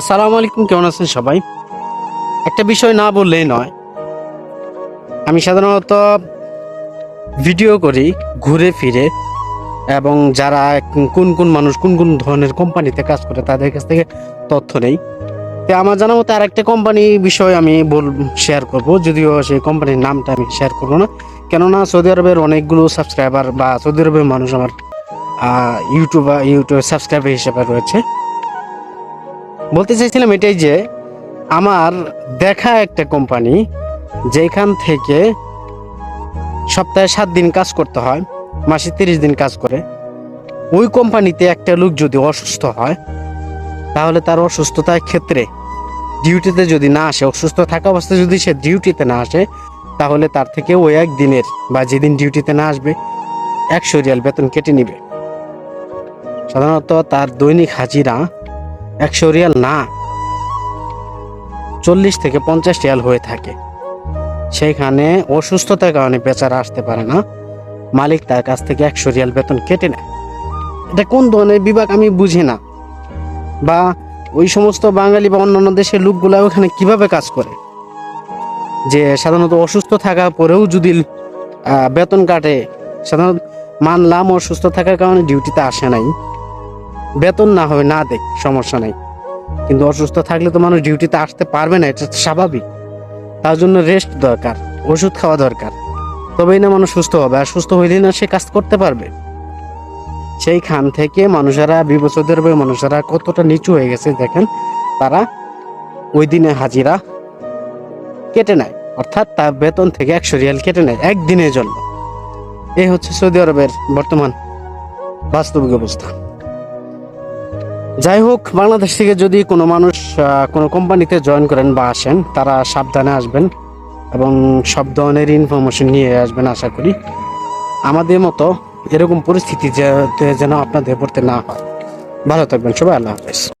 আসসালামু আলাইকুম, কেমন আছেন সবাই? একটা বিষয় না বললেই নয়। আমি সাধারণত ভিডিও করি ঘুরে ফিরে এবং যারা কোন কোন মানুষ কোন কোন ধরনের কোম্পানিতে কাজ করে তাদের কাছ থেকে তথ্য নেই। তো আমার জানা মতো আরেকটা কোম্পানি বিষয় আমি বল শেয়ার করব। যদিও সেই কোম্পানির নামটা আমি শেয়ার করব না। কেননা সৌদি আরবের অনেকগুলো সাবস্ক্রাইবার বা সৌদি আরবের মানুষ আমার ইউটিউব ইউটিউব সাবস্ক্রাইবার হিসেবে রয়েছে। বলতে চাইছিলাম এটাই যে, আমার দেখা একটা কোম্পানি যেখান থেকে সপ্তাহে সাত দিন কাজ করতে হয়, মাসে তিরিশ দিন কাজ করে, ওই কোম্পানিতে একটা লোক যদি অসুস্থ হয়, তাহলে তার অসুস্থতার ক্ষেত্রে ডিউটিতে যদি না আসে, অসুস্থ থাকা অবস্থায় যদি সে ডিউটিতে না আসে, তাহলে তার থেকে ওই এক দিনের বা যেদিন ডিউটিতে না আসবে, একশো রিয়াল বেতন কেটে নিবে। সাধারণত তার দৈনিক হাজিরা একশো রিয়াল না। চল্লিশ থেকে পঞ্চাশ রিয়াল হয়ে থাকে। সেইখানে অসুস্থতার কারণে বেচারা আসতে পারে না। মালিক তার কাছ থেকে একশো রিয়াল বেতন কেটে নেয়। এটা কোন ধরনের বিভাগ আমি বুঝি না। বা ওই সমস্ত বাঙালি বা অন্যান্য দেশের লোকগুলা ওখানে কীভাবে কাজ করে? যে সাধারণত অসুস্থ থাকার পরেও যদি বেতন কাটে সাধারণত মানলাম অসুস্থ থাকার কারণে ডিউটিতে আসে নাই। বেতন না হয় না দেখ সমস্যা নাই। কিন্তু অসুস্থ থাকলে তো মানুষ ডিউটিতে আসতে পারবে না, এটা স্বাভাবিক। তার জন্য রেস্ট দরকার, ওষুধ খাওয়া দরকার। তবেই না মানুষ সুস্থ হবে, আর সুস্থ হইলেই না সে কাজ করতে পারবে। সেইখান থেকে মানুষেরা বিবসদের মানুষেরা কতটা নিচু হয়ে গেছে দেখেন, তারা ওই দিনে হাজিরা কেটে নেয়। অর্থাৎ তার বেতন থেকে একশো রিয়াল কেটে নেয়, একদিনের জন্য। এই হচ্ছে সৌদি আরবের বর্তমান বাস্তবিক অবস্থা। যাই হোক বাংলাদেশ থেকে যদি কোনো মানুষ কোনো কোম্পানিতে জয়েন করেন বা আসেন, তারা সাবধানে আসবেন এবং সব ধরনের ইনফরমেশন নিয়ে আসবেন আশা করি। আমাদের মতো এরকম পরিস্থিতি যেন আপনাদের পড়তে না হয়। ভালো থাকবেন, সবাই আল্লাহ হাফেজ।